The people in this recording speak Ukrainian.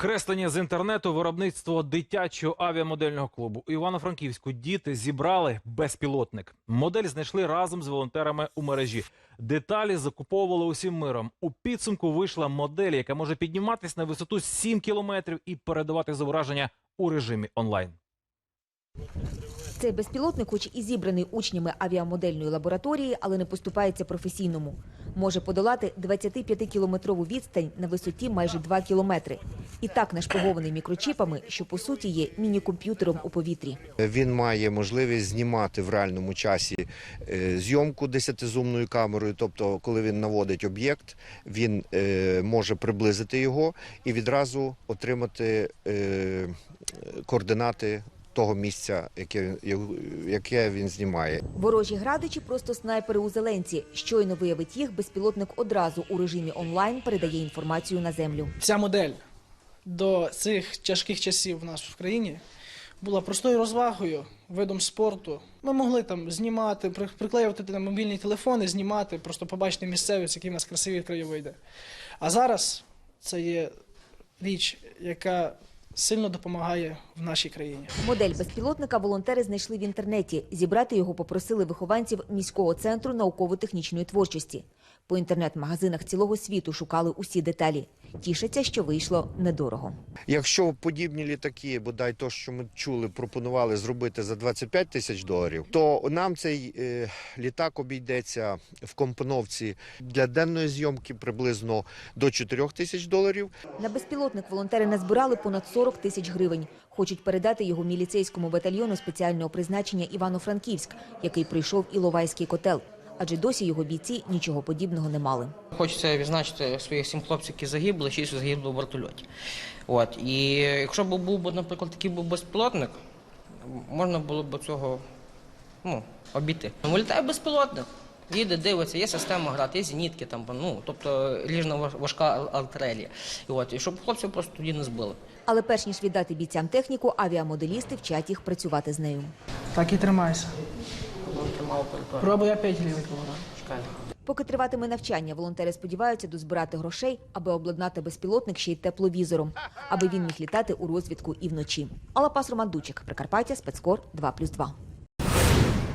Креслення з інтернету виробництво дитячого авіамодельного клубу. У Івано-Франківську діти зібрали безпілотник. Модель знайшли разом з волонтерами у мережі. Деталі закуповували усім миром. У підсумку вийшла модель, яка може підніматись на висоту 7 кілометрів і передавати зображення у режимі онлайн. Цей безпілотник, хоч і зібраний учнями авіамодельної лабораторії, але не поступається професійному. Може подолати 25-кілометрову відстань на висоті майже 2 кілометри. І так нашпигований мікрочіпами, що по суті є міні-комп'ютером у повітрі. Він має можливість знімати в реальному часі е, зйомку 10-зумною камерою. Тобто, коли він наводить об'єкт, він е, може приблизити його і відразу отримати е, координати того місця, яке, яке він знімає. Ворожі градичі просто снайпери у зеленці. Щойно виявить їх, безпілотник одразу у режимі онлайн передає інформацію на землю. Ця модель до цих тяжких часів в нас в країні була простою розвагою, видом спорту. Ми могли там знімати, приклеювати на мобільні телефони, знімати, просто побачити місцевість, які в нас красиві краєвиди. А зараз це є річ, яка сильно допомагає в нашій країні. Модель безпілотника волонтери знайшли в інтернеті. Зібрати його попросили вихованців міського центру науково-технічної творчості. По інтернет-магазинах цілого світу шукали усі деталі. Тішаться, що вийшло недорого. Якщо подібні літаки, бодай то, що ми чули, пропонували зробити за 25 тисяч доларів, то нам цей е, літак обійдеться в компоновці для денної зйомки приблизно до 4 тисяч доларів. На безпілотник волонтери назбирали понад 40 тисяч гривень. Хочуть передати його міліцейському батальйону спеціального призначення Івано-Франківськ, який прийшов Іловайський котел. Адже досі його бійці нічого подібного не мали. Хочеться відзначити своїх сім хлопців, які загибли, шість загибло в вертольоті. От. І якщо б був, наприклад, такий був безпілотник, можна було б цього ну, обійти. Ну, літає безпілотник, їде, дивиться, є система грати, є зенітки, там, ну, тобто ріжна важка ар- артилерія. І, от, і щоб хлопців просто тоді не збили. Але перш ніж віддати бійцям техніку, авіамоделісти вчать їх працювати з нею. Так і тримайся. Пробуй я 5 гривень кілограм. Чекай. Поки триватиме навчання, волонтери сподіваються дозбирати грошей, аби обладнати безпілотник ще й тепловізором, аби він міг літати у розвідку і вночі. Алапас Роман Дучик, Прикарпаття, спецкор 2+,2.